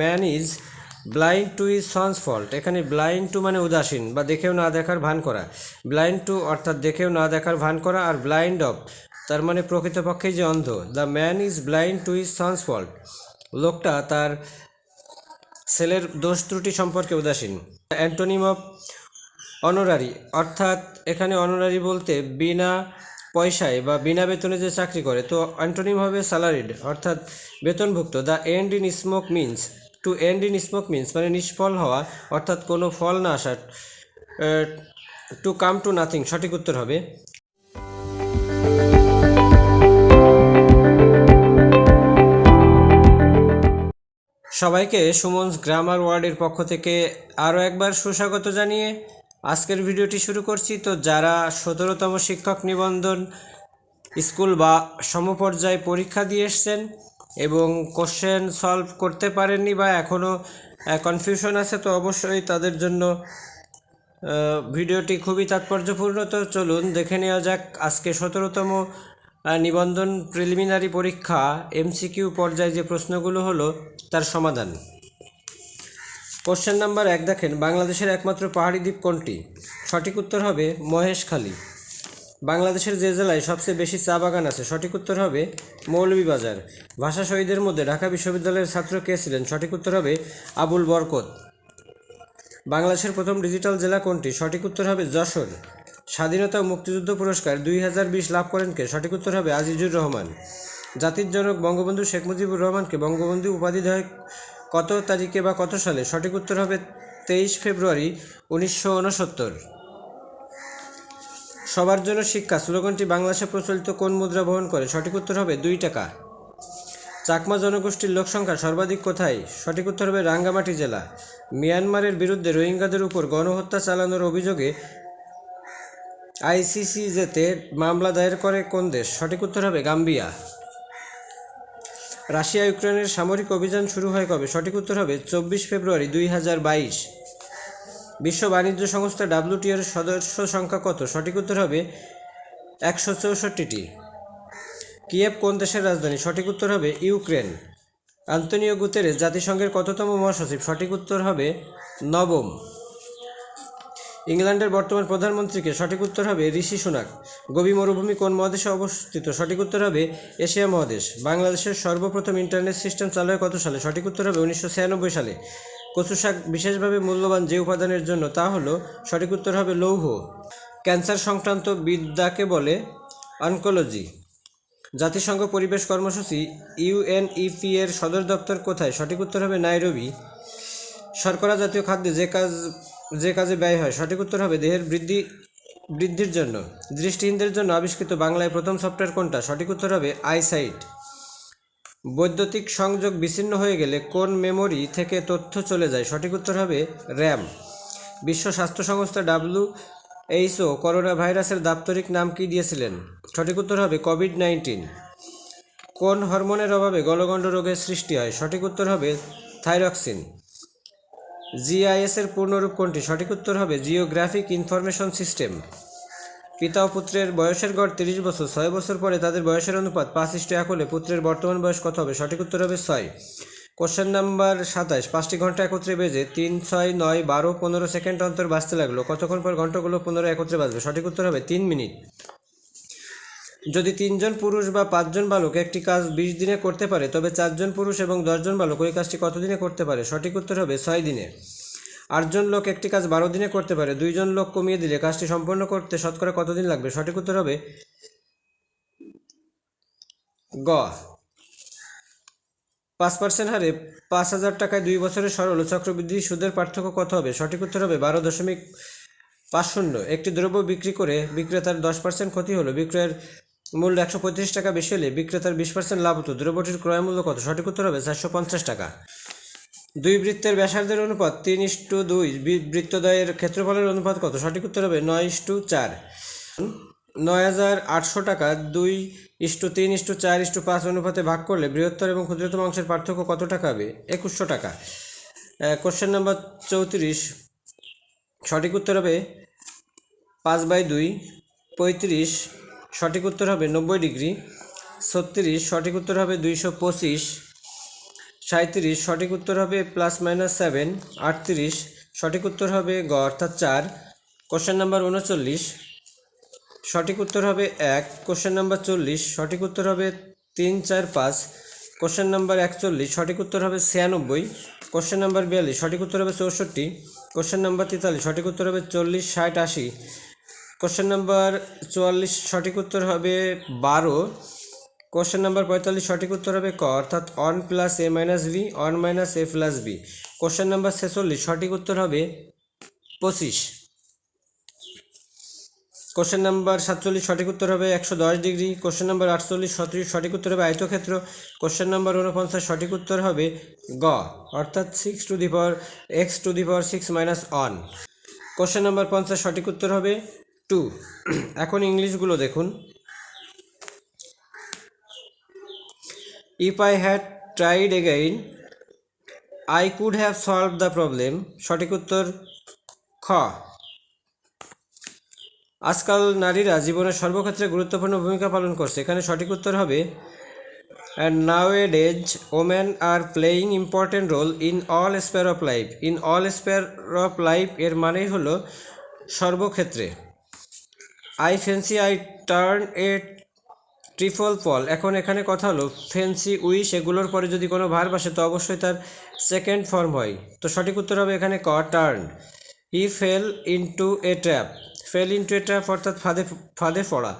Man is blind to his son's fault এখানে blind to মানে উদাসীন বা দেখেও না দেখার ভান করা। ব্লাইন্ড টু অর্থাৎ দেখেও না দেখার ভান করা আর ব্লাইন্ড অফ তার মানে প্রকৃতপক্ষেই যে অন্ধ। The man is blind to his son's fault লোকটা তার ছেলের দোষ ত্রুটি সম্পর্কে উদাসীন। অ্যান্টোনিম অফ অনারারি, অর্থাৎ এখানে অনারারি বলতে বিনা পয়সায় বা বিনা বেতনে যে চাকরি করে, তো অ্যান্টোনিম হবে স্যালারিড অর্থাৎ বেতনভুক্ত। The end in smoke means to end in smoke means মানে নিষ্ফল হওয়া, অর্থাৎ কোনো ফল না আসা টু কাম টু নাথিং সঠিক উত্তর হবে। সবাইকে সুমনস গ্রামার ওয়ার্ডের পক্ষ থেকে আরও একবার সুস্বাগত জানিয়ে আজকের ভিডিওটি শুরু করছি। তো যারা সতেরোতম শিক্ষক নিবন্ধন স্কুল বা সমপর্যায়ে পরীক্ষা দিয়ে এসছেন এবং কোশ্চেন সলভ করতে পারেননি বা এখনও কনফিউশন আছে, তো অবশ্যই তাদের জন্য ভিডিওটি খুবই তাৎপর্যপূর্ণ। তো চলুন দেখে নেওয়া যাক, আজকে সতেরোতম নিবন্ধন প্রিলিমিনারি পরীক্ষা এমসিকিউ পর্যায়ে যে প্রশ্নগুলো হলো, তার সমাধান। কোশ্চেন নাম্বার এক দেখেন, বাংলাদেশের একমাত্র পাহাড়ি দ্বীপ কোনটি? সঠিক উত্তর হবে মহেশখালী। বাংলাদেশের যে জেলায় সবচেয়ে বেশি চা বাগান আছে, সঠিক উত্তর হবে মৌলভীবাজার। ভাষা শহীদের মধ্যে ঢাকা বিশ্ববিদ্যালয়ের ছাত্র কে ছিলেন? সঠিক উত্তর হবে আবুল বরকত। বাংলাদেশের প্রথম ডিজিটাল জেলা কোনটি? সঠিক উত্তর হবে যশোর। স্বাধীনতা ও মুক্তিযুদ্ধ পুরস্কার দুই হাজার বিশ লাভ করেন কে? সঠিক উত্তর হবে আজিজুর রহমান। জাতির জনক বঙ্গবন্ধু শেখ মুজিবুর রহমানকে বঙ্গবন্ধু উপাধি দেয় কত তারিখে বা কত সালে? সঠিক উত্তর হবে তেইশ ফেব্রুয়ারি উনিশশো উনসত্তর। সবার জন্য শিক্ষা। স্লোগানটি বাংলাদেশে প্রচলিত কোন মুদ্রা বহন করে? সঠিক উত্তর হবে দুই টাকা। চাকমা জনগোষ্ঠীর লোকসংখ্যা সর্বাধিক কোথায়? সঠিক উত্তর হবে রাঙ্গামাটি জেলা। মিয়ানমারের বিরুদ্ধে রোহিঙ্গাদের উপর গণহত্যা চালানোর অভিযোগে আইসিসিজেতে মামলা দায়ের করে কোন দেশ? সঠিক উত্তর হবে গাম্বিয়া। রাশিয়া ইউক্রেনের সামরিক অভিযান শুরু হয় কবে? সঠিক উত্তর হবে চব্বিশ ফেব্রুয়ারি দুই হাজার বাইশ। বিশ্ব বাণিজ্য সংস্থা ডাব্লিউটিওর সদস্য সংখ্যা কত? সঠিক উত্তর হবে একশো চৌষট্টিটি। কিয়েভ কোন দেশের রাজধানী? সঠিক উত্তর হবে ইউক্রেন। আন্তনিও গুতেরেস, জাতিসংঘের কততম মহাসচিব? সঠিক উত্তর হবে নবম। ইংল্যান্ডের বর্তমান প্রধানমন্ত্রীকে সঠিক উত্তর হবে ঋষি সুনাক। গোবি মরুভূমি কোন মহাদেশে অবস্থিত? সঠিক উত্তর হবে এশিয়া মহাদেশ। বাংলাদেশের সর্বপ্রথম ইন্টারনেট সিস্টেম চালু হয় কত সালে? সঠিক উত্তর হবে উনিশশো ছিয়ানব্বই সালে। কচু শাক বিশেষভাবে মূল্যবান যে উপাদানের জন্য তা হলো, সঠিক উত্তর হবে লৌহ। ক্যান্সার সংক্রান্ত বিদ্যাকে বলে অনকোলজি। জাতিসংঘ পরিবেশ কর্মসূচি ইউএনইপি এর সদর দপ্তর কোথায়? সঠিক উত্তর হবে নাইরবি। শর্করা জাতীয় খাদ্যে যে কাজ, যে কাজে ব্যয় হয়, সঠিক উত্তর হবে দেহের বৃদ্ধি, বৃদ্ধির জন্য। দৃষ্টিহীনদের জন্য আবিষ্কৃত বাংলায় প্রথম সফটওয়্যার কোনটা? সঠিক উত্তর হবে আইসাইট। বৈদ্যুতিক সংযোগ বিচ্ছিন্ন হয়ে গেলে কোন মেমোরি থেকে তথ্য চলে যায়? সঠিক উত্তর হবে র্যাম। বিশ্ব স্বাস্থ্য সংস্থা ডাব্লিউ এইচও করোনা ভাইরাসের দাপ্তরিক নাম কি দিয়েছিলেন? সঠিক উত্তর হবে কোভিড নাইন্টিন কোন হরমোনের অভাবে গলগণ্ড রোগের সৃষ্টি হয়? সঠিক উত্তর হবে থাইরক্সিন। জিআইএসের পূর্ণরূপ কোনটি? সঠিক উত্তর হবে জিওগ্রাফিক ইনফরমেশন সিস্টেম। পিতা ও পুত্রের বয়সের গড় তিরিশ বছর, ছয় বছর পরে তাদের বয়সের অনুপাত পাঁচ ইস্টু এক হলে পুত্রের বর্তমান বয়স কত হবে? সঠিক উত্তর হবে ছয়। কোশ্চেন নাম্বার সাতাশ, পাঁচটি ঘণ্টা একত্রে বেজে তিন, ছয়, নয়, বারো, পনেরো সেকেন্ড অন্তর বাঁচতে লাগল। কতক্ষণ পর ঘন্টাগুলো পনেরো একত্রে বাজবে? সঠিক উত্তর হবে তিন মিনিট। যদি তিনজন পুরুষ বা পাঁচজন বালক একটি কাজ বিশ দিনে করতে পারে, তবে চারজন পুরুষ এবং দশজন বালক ওই কাজটি কত দিনে করতে পারে? সঠিক উত্তর হবে ছয় দিনে। আটজন লোক একটি কাজ বারো দিনে করতে পারে, দুইজন লোক কমিয়ে দিলে কাজটি সম্পন্ন করতে শতকরা কতদিন লাগবে? সঠিক উত্তর হবে গ। পাঁচ পার্সেন্ট হারে পাঁচ হাজার টাকায় দুই বছরের সরল চক্রবৃদ্ধি সুদের পার্থক্য কত হবে? সঠিক উত্তর হবে বারো দশমিক পাঁচ শূন্য। একটি দ্রব্য বিক্রি করে বিক্রেতার দশ পার্সেন্ট ক্ষতি হলো, বিক্রয়ের মূল্য একশো পঁয়ত্রিশ টাকা বেশি হলে বিক্রেতার বিশ পার্সেন্ট লাভ হতো। দ্রব্যটির ক্রয় মূল্য কত? সঠিক উত্তর হবে চারশো পঞ্চাশ টাকা। দুই বৃত্তের ব্যাসার্ধের অনুপাত তিন ইস্টু দুই বৃত্তদ্বয়ের ক্ষেত্রফলের অনুপাত কত? সঠিক উত্তর হবে নয় ইস্টু চার। নয় হাজার আটশো টাকা দুই ইস্টু তিন ইস্টু চার ইস্টু পাঁচ অনুপাতে ভাগ করলে বৃহত্তর এবং ক্ষুদ্রতম অংশের পার্থক্য কত টাকা হবে? একুশশো টাকা। কোশ্চেন নাম্বার চৌত্রিশ। সঠিক উত্তর হবে পাঁচ বাই দুই, পঁয়ত্রিশ। সঠিক উত্তর হবে নব্বই ডিগ্রি। ছত্রিশ। সঠিক উত্তর হবে দুইশো পঁচিশ। সাঁত্রিশ সঠিক উত্তর হবে প্লাস মাইনাস সেভেন আটত্রিশ, সঠিক উত্তর হবে গ, অর্থাৎ চার। কোশ্চেন নাম্বার উনচল্লিশ, সঠিক উত্তর হবে এক। কোশ্চেন নাম্বার চল্লিশ, সঠিক উত্তর হবে তিন, চার, পাঁচ। কোশ্চেন নাম্বার একচল্লিশ, সঠিক উত্তর হবে ছিয়ানব্বই। কোশ্চেন নাম্বার বিয়াল্লিশ, সঠিক উত্তর হবে চৌষট্টি। কোশ্চেন নাম্বার তেতাল্লিশ, সঠিক উত্তর হবে চল্লিশ, ষাট, আশি। কোশ্চেন নাম্বার চুয়াল্লিশ, সঠিক উত্তর হবে বারো। কোশ্চেন নাম্বার পঁয়তাল্লিশ, সঠিক উত্তর হবে ক, অর্থাৎ one plus a minus b one minus a plus b question number ছেচল্লিশ, সঠিক উত্তর হবে পঁচিশ। কোশ্চেন নাম্বার সাতচল্লিশ, সঠিক উত্তর হবে একশো দশ ডিগ্রি। কোশ্চেন নাম্বার আটচল্লিশ সত্রিশ সঠিক উত্তর হবে আয়তক্ষেত্র। কোশ্চেন নাম্বার উনপঞ্চাশ সঠিক উত্তর হবে গ, অর্থাৎ six to the power x to the power six minus one question number পঞ্চাশ, সঠিক উত্তর হবে টু এখন ইংলিশগুলো দেখুন। If I had tried again I could have solve the problem সঠিক উত্তর খ। আজকাল নারীরা জীবনের সর্বক্ষেত্রে গুরুত্বপূর্ণ ভূমিকা পালন করছে। এখানে সঠিক উত্তর হবে and nowadays women are playing important role in all sphere of life in all sphere of life এর মানেই হলো সর্বক্ষেত্রে। I fancy I turn a triple pole. এখন এখানে কথা হলো, ফেন্সি উইশ এগুলোর পরে যদি কোনো ভার বসে তো অবশ্যই তার সেকেন্ড ফর্ম হয়। তো সঠিক উত্তর হবে এখানে ক turn he fell into a trap fell into a trap অর্থাৎ ফাঁদে ফাঁদে পড়া।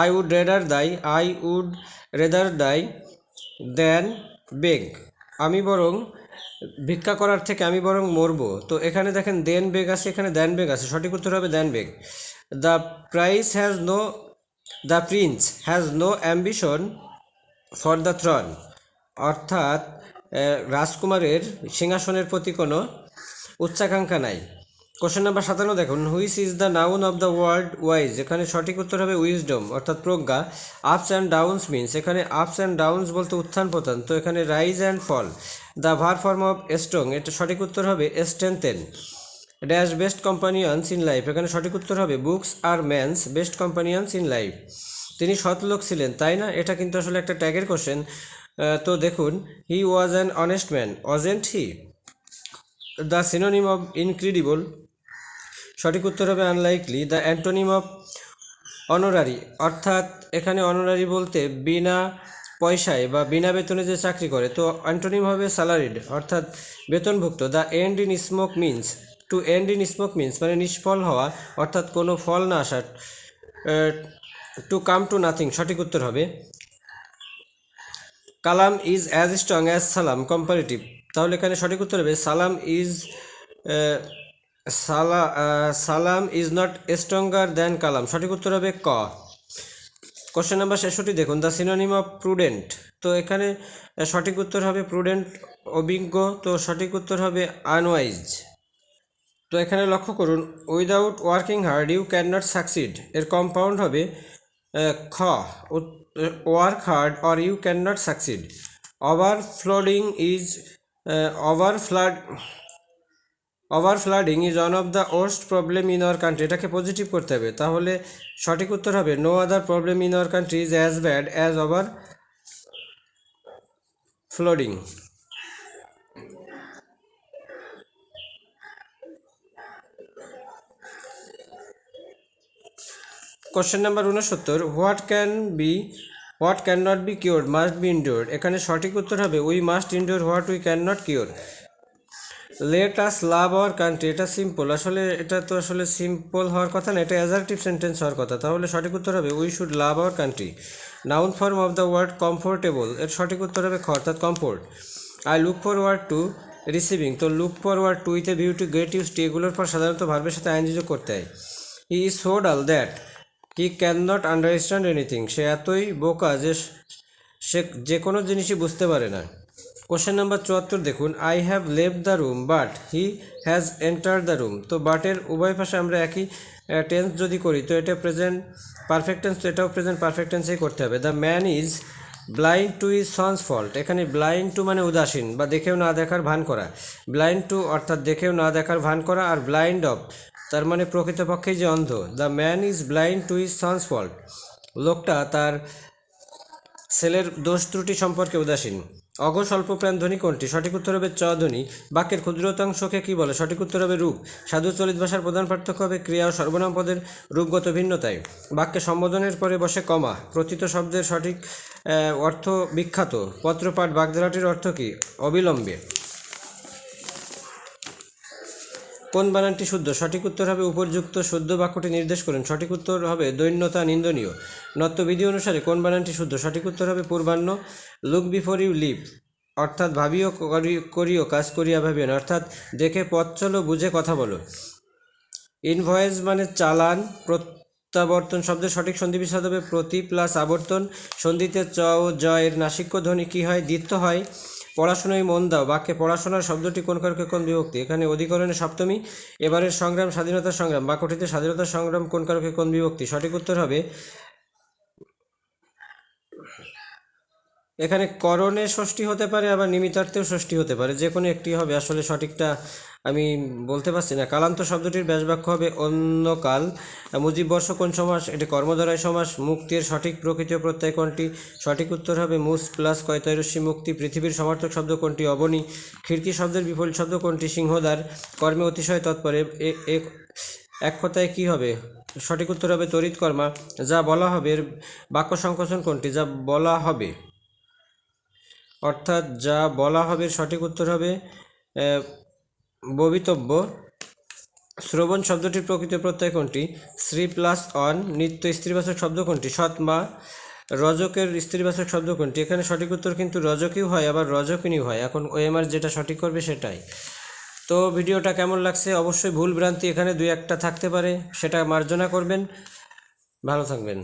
I would rather die I would rather die then beg আমি বরং ভিক্ষা করার থেকে আমি বরং মরবো। তো এখানে দেখেন দেন বেগ আছে, এখানে দেন বেগ আছে। সঠিক উত্তর হবে then beg the prince has no the prince has no ambition for the throne অর্থাৎ রাজকুমারের সিংহাসনের প্রতি কোনো উচ্চাকাঙ্ক্ষা নাই। কোশ্চেন নাম্বার সাতান্ন দেখুন। Which is the noun of the world wise এখানে সঠিক উত্তর হবে উইজডম অর্থাৎ প্রজ্ঞা। আপস অ্যান্ড ডাউনস মিনস এখানে আপস অ্যান্ড ডাউনস বলতে উত্থান পতন, তো এখানে rise and fall the verb form of strong এটা সঠিক উত্তর হবে strengthen dash best companions in life এখানে সঠিক উত্তর হবে books are man's best companions in life তিনি সৎ লোক ছিলেন, তাই না? এটা কিন্তু আসলে একটা ট্যাগের কোশ্চেন তো দেখুন he was an honest man wasn't he the synonym of incredible সঠিক উত্তর হবে unlikely the antonym of honorary অর্থাৎ এখানে অনারারি বলতে বিনা পয়সায় বা বিনা বেতনে যে চাকরি করে, তো অ্যান্টোনিম হবে স্যালারিড অর্থাৎ বেতনভুক্ত। The end in smoke means to end in smoke means মানে নিষ্ফল হওয়া, অর্থাৎ কোনো ফল না আসা টু কাম টু নাথিং সঠিক উত্তর হবে। Kalam is as strong as Salam comparative তাহলে এখানে সঠিক উত্তর হবে, সালাম ইজ সালা Salam is not stronger than Kalam. সঠিক উত্তর হবে ক। কোশ্চেন নাম্বার ছেষট্টি, দেখুন দ্য সিনোনিম অফ প্রুডেন্ট তো এখানে সঠিক উত্তর হবে প্রুডেন্ট অভিজ্ঞ। তো সঠিক উত্তর হবে আনওয়াইজ তো এখানে লক্ষ্য করুন without working hard you can not succeed এর কম্পাউন্ড হবে খ work hard or you can not succeed over flooding is over flood over flooding is one of the worst problem in our country এটাকে positive করতে হবে। তাহলে সঠিক উত্তর হবে no other problem in our country is as bad as over flooding question number উনসত্তর what can be what can not be cure must be endure এখানে সঠিক উত্তর হবে we must endure what we can not cure let us love our country এটা simple আসলে এটা তো আসলে সিম্পল হওয়ার কথা না, এটা অ্যাজারটিভ সেন্টেন্স হওয়ার কথা। তাহলে সঠিক উত্তর হবে we should love our country noun form of the word comfortable এর সঠিক উত্তর হবে খ অর্থাৎ comfort I look forward to receiving তো লুক ফরওয়ার্ড টু ইতে view to get used to এগুলোর পর সাধারণত ভার্বের সাথে আইনযোগ করতে হয়। He is so dull that he can not understand anything সে এতই বোকা যে সে যে কোনো জিনিসই বুঝতে পারে না। কোশ্চেন নাম্বার চুয়াত্তর দেখুন। I have Lev the room but he has enter the room তো বাটের উভয় পাশে আমরা একই টেন্স যদি করি, তো এটা প্রেজেন্ট পারফেক্ট টেন্স তো এটাও প্রেজেন্ট পারফেক্ট টেন্সেই করতে হবে। The man is blind to his son's fault এখানে ব্লাইন্ড টু মানে উদাসীন, বা দেখেও না দেখার ভান করা। ব্লাইন্ড টু অর্থাৎ দেখেও না দেখার ভান করা আর ব্লাইন্ড অফ তার মানে প্রকৃতপক্ষেই যে অন্ধ। The man is blind to his son's fault লোকটা তার ছেলের দোষ ত্রুটি সম্পর্কে উদাসীন। অঘ স্বল্প ধ্বনি কোনটি? সঠিক উত্তর হবে চ ধ্বনি। বাক্যের ক্ষুদ্রতাংশকে কী বলে? সঠিক উত্তর হবে রূপ। সাধু চলিত ভাষার প্রধান পার্থক্য হবে ক্রিয়া ও সর্বনাম পদের রূপগত ভিন্নতায়। বাক্যে সম্বোধনের পরে বসে কমা। প্রতীত শব্দের সঠিক অর্থ বিখ্যাত। পত্রপাঠ বাগধারাটির অর্থ কী? অবিলম্বে। কোন বানানটি শুদ্ধ? সঠিক উত্তর হবে উপযুক্ত শুদ্ধ বাক্যটি নির্দেশ করুন। সঠিক উত্তর হবে দৈন্যতা নিন্দনীয়। নত্যবিধি অনুসারে কোন বানানটি শুদ্ধ? সঠিক উত্তর হবে পূর্বাহ্ন, লুক বিফোর ইউ লিভ অর্থাৎ ভাবিও করি- করিও, কাজ করিয়া ভাবিও অর্থাৎ দেখে, পথ চলো, বুঝে কথা বলো। ইনভয়েস মানে চালান, প্রত্যাবর্তন শব্দের সঠিক সন্ধি বিচ্ছেদ হবে প্রতি প্লাস আবর্তন। সন্ধিতে চ ও জ এর নাসিক্য ধ্বনি কী হয়? দ্বিত্ব হয়। পড়াশোনায় মন দাও। বাক্যে পড়াশোনার শব্দটি কোন কারকে কোন বিভক্তি? এখানে অধিকরণের সপ্তমী, এবারের সংগ্রাম স্বাধীনতা সংগ্রাম। বাক্যটিতে স্বাধীনতা সংগ্রাম কোন কারকে কোন বিভক্তি? সঠিক উত্তর হবে এখানে করণে ষষ্ঠী হতে পারে, আবার নিমিতার্থেও ষষ্ঠী হতে পারে। যে কোনো একটি হবে। আসলে সঠিকটা আমি বলতে পারছি না। কালান্ত শব্দটির ব্যাসবাক্য হবে অন্য কাল মুজিব বর্ষ কোন সমাস? এটি কর্মধারায় সমাস। মুক্তির সঠিক প্রকৃতি প্রত্যয় কোনটি? সঠিক উত্তর হবে মুস প্লাস কয়তৈরস্যী মুক্তি। পৃথিবীর সমার্থক শব্দ কোনটি? অবনী। খিড়কি শব্দের বিপরীত শব্দ কোনটি? সিংহদ্বার। কর্মে অতিশয় তৎপরে। এক কথায় কী হবে? সঠিক উত্তর হবে তড়িৎ কর্মা যা বলা হবে এর বাক্য সংকোচন কোনটি? যা বলা হবে অর্থাৎ যা বলা হবে সঠিক উত্তর হবে আহ, ভবিতব্য শ্রবণ শব্দটির প্রকৃত প্রত্যয় কোনটি? শ্রী প্লাস অন নিত্য স্ত্রীবাচক শব্দ কোনটি? সৎ মা রজকের স্ত্রীবাচক শব্দ কোনটি? এখানে সঠিক উত্তর কিন্তু রজকিও হয় আবার রজকিনীও হয়। এখন ওএমআর যেটা সঠিক করবে সেটাই। তো ভিডিওটা কেমন লাগছে অবশ্যই ভুল ভ্রান্তি এখানে দুই একটা থাকতে পারে সেটা মার্জনা করবেন। ভালো থাকবেন।